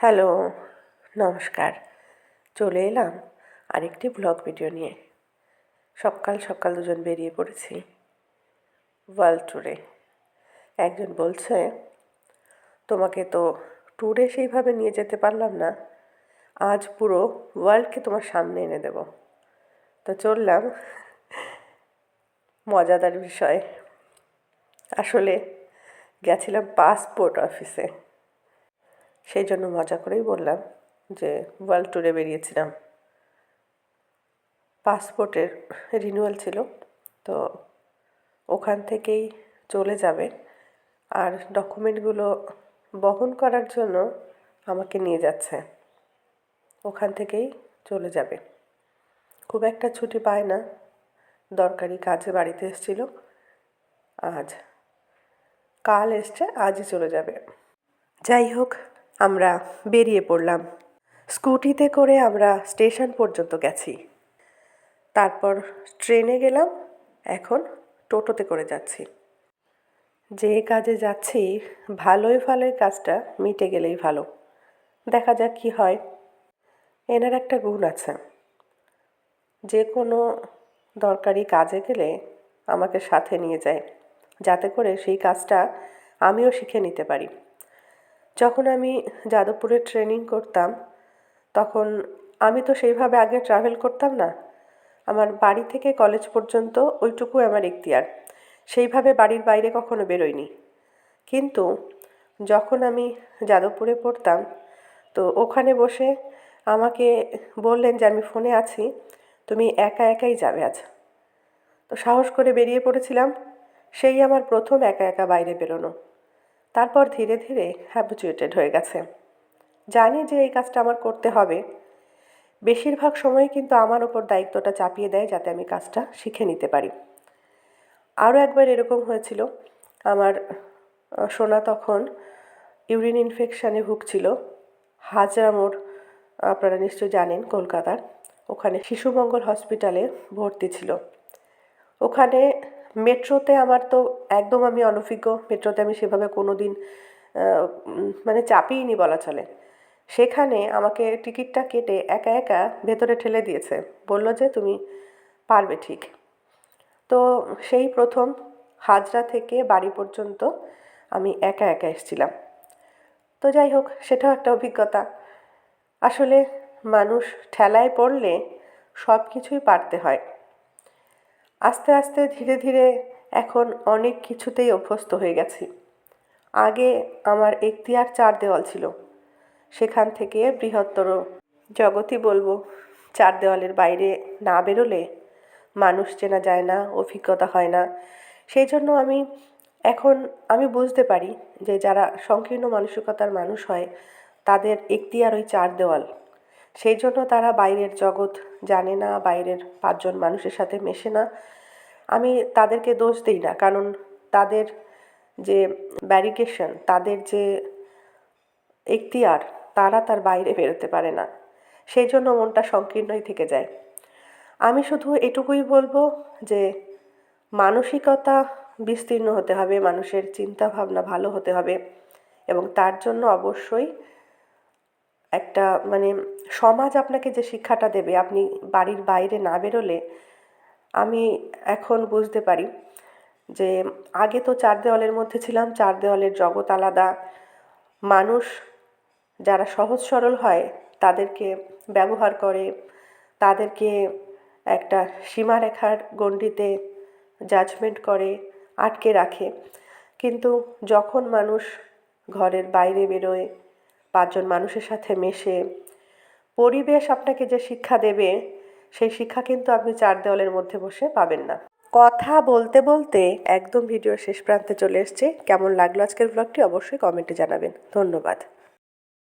Hello, নমস্কার। চলে এলাম আরেকটি ব্লগ ভিডিও নিয়ে। সকাল সকাল দুজন বেরিয়ে পড়েছি ওয়ার্ল্ড ট্যুরে। একজন বলছে, তোমাকে তো ট্যুরে সেইভাবে নিয়ে যেতে পারলাম না। আজ পুরো ওয়ার্ল্ডকে তোমার সামনে এনে দেব। তো চললাম। মজাদার বিষয়। আসলে গেছিলাম পাসপোর্ট অফিসে। সেই জন্য মজা করেই বললাম যে ওয়ার্ল্ড ট্যুরে বেরিয়েছিলাম। পাসপোর্টের রিনিউয়াল ছিল, তো ওখান থেকেই চলে যাবে। আর ডকুমেন্টগুলো বহন করার জন্য আমাকে নিয়ে যাচ্ছে। ওখান থেকেই চলে যাবে। খুব একটা ছুটি পায় না। দরকারি কাজে বাড়িতে এসেছিল। আজ, কাল এসছে, আজই চলে যাবে। যাই হোক আমরা বেরিয়ে পড়লাম। স্কুটিতে করে আমরা স্টেশন পর্যন্ত গেছি। তারপর ট্রেনে গেলাম, এখন টোটোতে করে যাচ্ছি। যে কাজে যাচ্ছি, ভালোই ভালোই কাজটা মিটে গেলেই ভালো। দেখা যাক কি হয়। এনার একটা গুণ আছে। যে কোনো দরকারি কাজে গেলে আমাকে সাথে নিয়ে যায়, যাতে করে সেই কাজটা আমিও শিখে নিতে পারি। যখন আমি যাদবপুরে ট্রেনিং করতাম, তখন আমি তো সেইভাবে আগে ট্রাভেল করতাম না। আমার বাড়ি থেকে কলেজ পর্যন্ত ওইটুকু আমার এখতিয়ার। সেইভাবে বাড়ির বাইরে কখনো বেরোয়নি কিন্তু যখন আমি যাদবপুরে পড়তাম, তো ওখানে বসে আমাকে বললেন যে, আমি ফোনে আছি, তুমি একা একাই যাবে আজ। তো সাহস করে বেরিয়ে পড়েছিলাম। সেই আমার প্রথম একা একা বাইরে বেরোনো। তারপর ধীরে ধীরে হ্যাবিচুয়েটেড হয়ে গেছে। জানি যে এই কাজটা আমার করতে হবে। বেশিরভাগ সময় কিন্তু আমার ওপর দায়িত্বটা চাপিয়ে দেয় যাতে আমি কাজটা শিখে নিতে পারি। আরও একবার এরকম হয়েছিল। আমার সোনা তখন ইউরিন ইনফেকশানে ভুগছিল। হাজরা মোড় আপনারা নিশ্চয়ই জানেন কলকাতার। ওখানে শিশুমঙ্গল হসপিটালে ভর্তি ছিল। ওখানে মেট্রোতে আমার তো একদম আমি অনভিজ্ঞ। মেট্রোতে আমি সেভাবে কোনো দিন মানে চাপিয়ে বলা চলে। সেখানে আমাকে টিকিটটা কেটে একা একা ভেতরে ঠেলে দিয়েছে। বলল যে, তুমি পারবে ঠিক। তো সেই প্রথম হাজরা থেকে বাড়ি পর্যন্ত আমি একা একা এসেছিলাম। তো যাই হোক, সেটাও একটা অভিজ্ঞতা। আসলে মানুষ ঠেলায় পড়লে সব কিছুই পারতে হয়। আস্তে আস্তে ধীরে ধীরে এখন অনেক কিছুতেই অভ্যস্ত হয়ে গেছি। আগে আমার এখতিয়ার চার দেওয়াল ছিল। সেখান থেকে বৃহত্তর জগতই বলব চার দেওয়ালের বাইরে না বেরোলে মানুষ চেনা যায় না, অভিজ্ঞতা হয় না। সেই জন্য আমি এখন আমি বুঝতে পারি যে যারা সংকীর্ণ মানসিকতার মানুষ হয়, তাদের এখতিয়ার ওই চার দেওয়াল। সেই জন্য তারা বাইরের জগৎ জানে না, বাইরের পাঁচজন মানুষের সাথে মেশে না। আমি তাদেরকে দোষ দিই না, কারণ তাদের যে ব্যারিকেশন তাদের যে এখতিয়ার, তারা তার বাইরে বেরোতে পারে না। সেই জন্য মনটা সংকীর্ণই থেকে যায়। আমি শুধু এটুকুই বলব যে মানসিকতা বিস্তীর্ণ হতে হবে, মানুষের চিন্তা ভাবনা ভালো হতে হবে এবং তার জন্য অবশ্যই একটা মানে সমাজ আপনাকে যে শিক্ষাটা দেবে, আপনি বাড়ির বাইরে না বেরোলে আমি এখন বুঝতে পারি যে আগে তো চার দেওয়ালের মধ্যে ছিলাম, চার দেওয়ালের জগৎ আলাদা। মানুষ যারা সহজ সরল হয়, তাদেরকে ব্যবহার করে, তাদেরকে একটা সীমারেখার গণ্ডিতে জাজমেন্ট করে, আটকে রাখে। কিন্তু যখন মানুষ ঘরের বাইরে বেরোয় পাঁচজন মানুষের সাথে মেশে পরিবেশ আপনাকে যে শিক্ষা দেবে, সেই শিক্ষা কিন্তু আপনি চার দেওয়ালের মধ্যে বসে পাবেন না। কথা বলতে বলতে একদম ভিডিও শেষ প্রান্তে চলে এসছে। কেমন লাগল আজকের ব্লগটি অবশ্যই কমেন্টে জানাবেন। ধন্যবাদ।